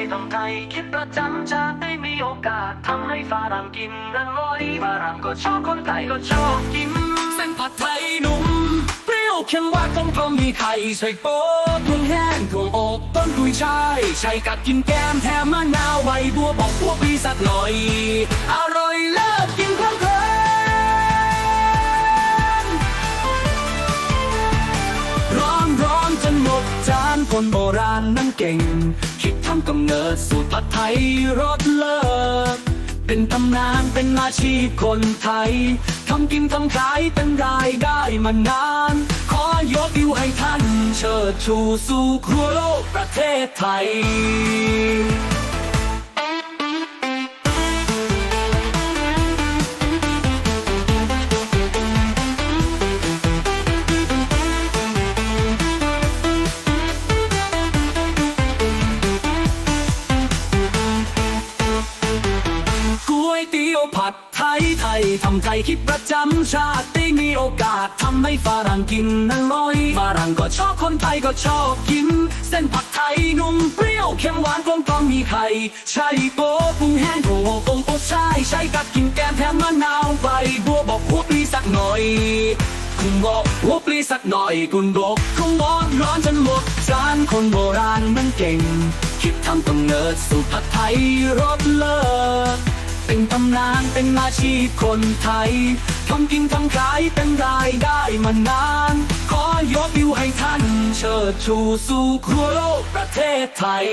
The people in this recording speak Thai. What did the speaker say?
ยทำไทยคิดประจำจะได้มีโอกาสทำให้ฝรั่งกินอร่อยฝรั่งก็ชอบคนไทยก็ชอบกิน เส้นผัดไทยนุ่มเปรี้ยวเค็มหวานกลมกลมมีไข่ใส่โป๊ะถั่วแห้งถั่วอบต้นกุยช่ายใช่กัดกินแกมแถมมะนาวใบบัวบอกพวกพี่สักหน่อย อร่อยเลิศกินเพลินเพลินร้อนร้อนจนหมดจานคนโบราณนั้นเก่ง กำเนิดสูตรผัดไทยรสเลิศเป็นตำนานเป็นอาชีพคนไทยทำกินทำขายเป็นรายได้มานาน ขอยกยิ้วให้ท่าน เชิดชูสู่ครัวโลกประเทศไทย ก๋วยเตี๋ยวผัดไทยไทยทำไทยคิดประจำชาติได้มีโอกาสทำให้ฝรั่งกินอร่อยฝรั่งก็ชอบคนไทยก็ชอบกิน เส้นผัดไทยนุ่มเปรี้ยวเค็มหวานกลมกล่อมมีไข่ใช่โป๊ปรุงแห้งโอ้โหโอ้ใช่ใช่กับกินแกมแถมมะนาวใบบัวบอกหัวปลีสักหน่อยคุณบอกหัวปลีสักหน่อยคุณบอกคงร้อนร้อนจนหมดจานคนโบราณมันเก่ง คิดทำกำเนิดสูตรผัดไทยรสเลิศ เป็นตำนานเป็นอาชีพคนไทยทำกินทำขายเป็นรายได้มานาน ขอยกยิ้วให้ท่าน เชิดชูสู่ครัวโลกประเทศไทย